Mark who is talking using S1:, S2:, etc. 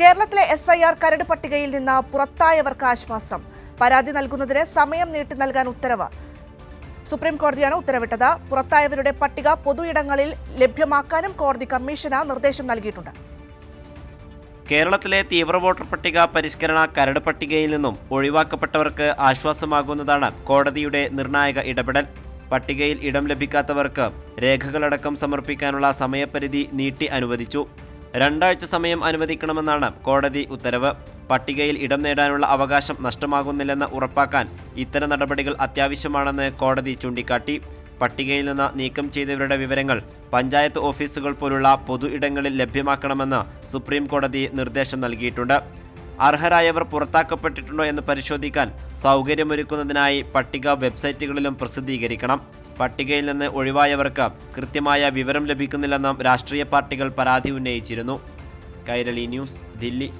S1: കേരളത്തിലെ S I R കരട് പട്ടികയിൽ നിന്ന് പുറത്തായവർക്ക് ആശ്വാസം. പരാതി നൽകുന്നതിന് സമയം നീട്ടി നൽകാൻ ഉത്തരവ്. സുപ്രീം കോടതിയാണ് ഉത്തരവിട്ടത്. പുറത്തായവരുടെ പട്ടിക പൊതു ഇടങ്ങളിൽ ലഭ്യമാക്കാനും കോടതി കമ്മീഷന് നിർദ്ദേശം നൽകിയിട്ടുണ്ട്.
S2: കേരളത്തിലെ തീവ്ര വോട്ടർ പട്ടിക പരിഷ്കരണ കരട് പട്ടികയിൽ നിന്നും ഒഴിവാക്കപ്പെട്ടവർക്ക് ആശ്വാസമാകുന്നതാണ് കോടതിയുടെ നിർണായക ഇടപെടൽ. പട്ടികയിൽ ഇടം ലഭിക്കാത്തവർക്ക് രേഖകളടക്കം സമർപ്പിക്കാനുള്ള സമയപരിധി നീട്ടി അനുവദിച്ചു. രണ്ടാഴ്ച സമയം അനുവദിക്കണമെന്നാണ് കോടതി ഉത്തരവ്. പട്ടികയിൽ ഇടം നേടാനുള്ള അവകാശം നഷ്ടമാകുന്നില്ലെന്ന് ഉറപ്പാക്കാൻ ഇത്തരം നടപടികൾ അത്യാവശ്യമാണെന്ന് കോടതി ചൂണ്ടിക്കാട്ടി. പട്ടികയിൽ നിന്ന് നീക്കം ചെയ്തവരുടെ വിവരങ്ങൾ പഞ്ചായത്ത് ഓഫീസുകൾ പോലുള്ള പൊതു ഇടങ്ങളിൽ ലഭ്യമാക്കണമെന്ന് സുപ്രീം കോടതി നിർദ്ദേശം നൽകിയിട്ടുണ്ട്. അർഹരായവർ പുറത്താക്കപ്പെട്ടിട്ടുണ്ടോ എന്ന് പരിശോധിക്കാൻ സൗകര്യമൊരുക്കുന്നതിനായി പട്ടിക വെബ്സൈറ്റുകളിലും പ്രസിദ്ധീകരിക്കണം. പട്ടികയിൽ നിന്ന് ഒഴിവായവർക്ക് കൃത്യമായ വിവരം ലഭിക്കുന്നില്ലെന്നും രാഷ്ട്രീയ പാർട്ടികൾ പരാതി ഉന്നയിച്ചിരുന്നു. കൈരളി ന്യൂസ് ദില്ലി.